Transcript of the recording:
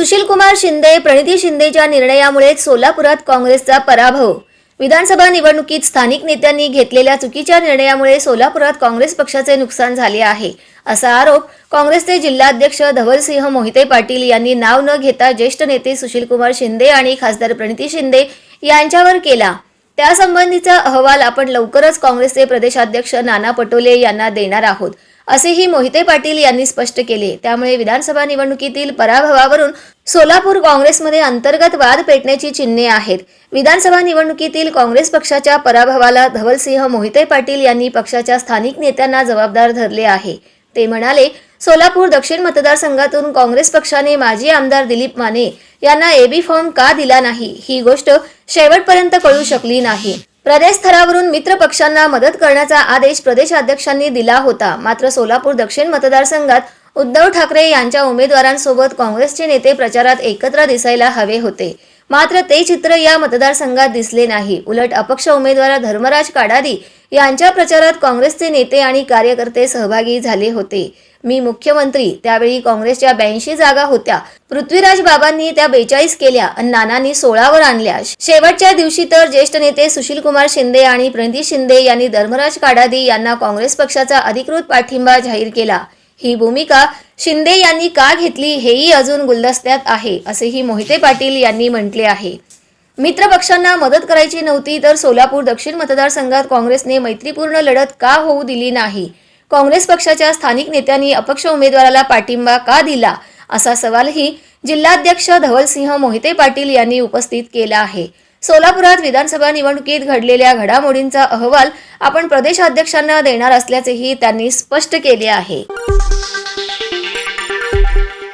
सुशीलकुमार शिंदे प्रणिती शिंदेच्या निर्णयामुळे सोलापुरात काँग्रेसचा पराभव. विधानसभा निवडणुकीत स्थानिक नेत्यांनी घेतलेल्या चुकीच्या निर्णयामुळे सोलापुरात काँग्रेस पक्षाचे नुकसान झाले आहे असा आरोप काँग्रेसचे जिल्हाध्यक्ष धवलसिंह मोहिते पाटील यांनी नाव न घेता ज्येष्ठ नेते सुशीलकुमार शिंदे आणि खासदार प्रणिती शिंदे यांच्यावर केला. त्यासंबंधीचा अहवाल आपण लवकरच काँग्रेसचे प्रदेशाध्यक्ष नाना पटोले यांना देणार आहोत. असेही मोहिते पाटील यांनी स्पष्ट केले. त्यामुळे विधानसभा निवडणुकीतील पराभवावरून सोलापूर काँग्रेसमध्ये अंतर्गत वाद पेटण्याची चिन्हे आहेत. विधानसभा निवडणुकीतील काँग्रेस पक्षाच्या पराभवाला धवलसिंह मोहिते पाटील यांनी पक्षाच्या स्थानिक नेत्यांना जबाबदार धरले आहे. ते म्हणाले सोलापूर दक्षिण मतदारसंघातून काँग्रेस पक्षाने माजी आमदार दिलीप माने यांना एबी फॉर्म का दिला नाही? ही गोष्ट शेवटपर्यंत कळू शकली नाही. प्रदेश स्तरावरून मित्र पक्षांना मदत करण्याचा आदेश प्रदेशाध्यक्षांनी दिला होता. मात्र सोलापूर दक्षिण मतदारसंघात उद्धव ठाकरे यांच्या उमेदवारांसोबत काँग्रेसचे नेते प्रचारात एकत्र दिसायला हवे होते. मात्र ते चित्र या मतदारसंघात दिसले नाही. उलट अपक्ष उमेदवार धर्मराज काडारी यांच्या प्रचारात काँग्रेसचे नेते आणि कार्यकर्ते सहभागी झाले होते. मी मुख्यमंत्री. त्यावेळी काँग्रेसच्या ब्याऐंशी जागा होत्या. पृथ्वीराज बाबांनी त्या बेचाळीस केल्या आणि नानांनी सोळावर आणल्या. शेवटच्या दिवशी तर ज्येष्ठ नेते सुशीलकुमार शिंदे आणि प्रणिती शिंदे यांनी धर्मराज काडादी यांना काँग्रेस पक्षाचा अधिकृत पाठिंबा जाहीर केला. ही भूमिका शिंदे यांनी का घेतली हेही अजून गुलदस्त्यात आहे असेही मोहिते पाटील यांनी म्हटले आहे. मित्र पक्षांना मदत करायची नव्हती तर सोलापूर दक्षिण मतदारसंघात काँग्रेसने मैत्रीपूर्ण लढत का होऊ दिली नाही? काँग्रेस पक्षाच्या स्थानिक नेत्यांनी अपक्ष उमेदवाराला पाठिंबा का दिला? असा सवालही जिल्हाध्यक्ष धवलसिंह मोहिते पाटील यांनी उपस्थित केला आहे. सोलापुरात विधानसभा निवडणुकीत घडलेल्या घडामोडींचा अहवाल आपण प्रदेशाध्यक्षांना देणार असल्याचेही त्यांनी स्पष्ट केले आहे.